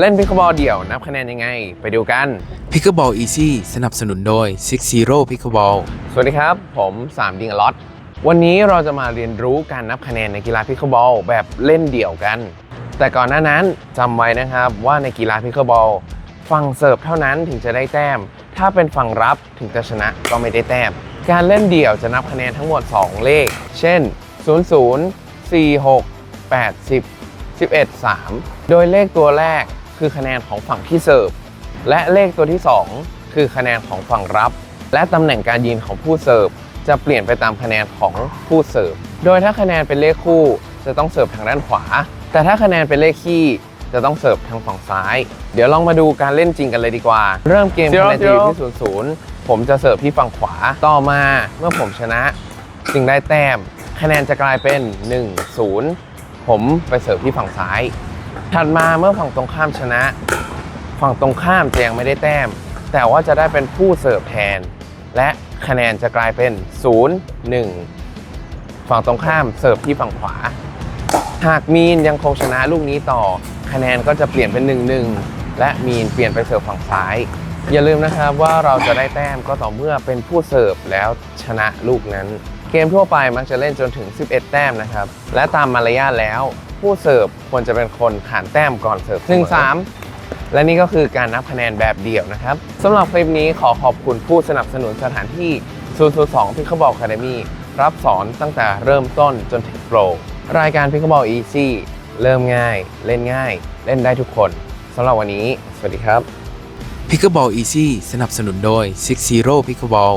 เล่นพิคบอลเดี่ยวนับคะแนนยังไง ไปดูกัน Pickleball Easy สนับสนุนโดย Six Zero Pickleball สวัสดีครับ ผม3ดิงอลอตวันนี้เราจะมาเรียนรู้การนับคะแนนในกีฬาพิคบอลแบบเล่นเดี่ยวกัน แต่ก่อนหน้านั้นจำไว้นะครับว่าในกีฬาพิคบอลฝั่งเสิร์ฟเท่านั้นถึงจะได้แต้ม ถ้าเป็นฝั่งรับถึงจะชนะก็ไม่ได้แต้ม การเล่นเดี่ยวจะนับคะแนนทั้งหมด 2 เลข เช่น 00 46 80 11 3 โดยเลขตัวแรก คือคะแนนของฝั่งที่เสิร์ฟ และเลขตัวที่ 2 คือคะแนนของฝั่งรับ และตำแหน่งการยืนของผู้เสิร์ฟ จะเปลี่ยนไปตามคะแนนของผู้เสิร์ฟ โดยถ้าคะแนนเป็นเลขคู่จะต้องเสิร์ฟทางด้านขวา แต่ถ้าคะแนนเป็นเลขคี่จะต้องเสิร์ฟทางฝั่งซ้าย เดี๋ยวลองมาดูการเล่นจริงกันเลยดีกว่า เริ่มเกมคะแนนจะอยู่ที่ศูนย์ศูนย์ผมจะเสิร์ฟที่ฝั่งขวา ต่อมาเมื่อผมชนะจึงได้แต้ม คะแนนจะกลายเป็น 1 0 ผมไปเสิร์ฟที่ฝั่งซ้าย ถัดมาเมื่อฝั่งตรงข้ามชนะ ฝั่งตรงข้ามจะยังไม่ได้แต้ม แต่ว่าจะได้เป็นผู้เสิร์ฟแทน และคะแนนจะกลายเป็น 0 1 ฝั่งตรงข้ามเสิร์ฟที่ฝั่งขวา หากมีนยังคงชนะลูกนี้ต่อ คะแนนก็จะเปลี่ยนเป็น 1 1 และมีนเปลี่ยนไปเสิร์ฟฝั่งซ้าย อย่าลืมนะครับว่าเราจะได้แต้มก็ต่อเมื่อเป็นผู้เสิร์ฟแล้วชนะลูกนั้น เกมทั่วไปมักจะเล่นจนถึง 11 แต้มนะครับ และตามมารยาทแล้ว ผู้เสิร์ฟควรจะเป็นคนขานแต้มก่อนเสิร์ฟ1 3และนี่ก็คือการนับคะแนนแบบเดี่ยวนะครับสำหรับคลิปนี้ขอขอบคุณผู้สนับสนุนสถานที่ 002 Pickleball Academy รับสอนตั้งแต่เริ่มต้นจนถึงโปร รายการ Pickleball Easy เริ่มง่าย เล่นง่าย เล่นได้ทุกคนสำหรับวันนี้ สวัสดีครับ Pickleball Easy สนับสนุนโดย Six Zero Pickleball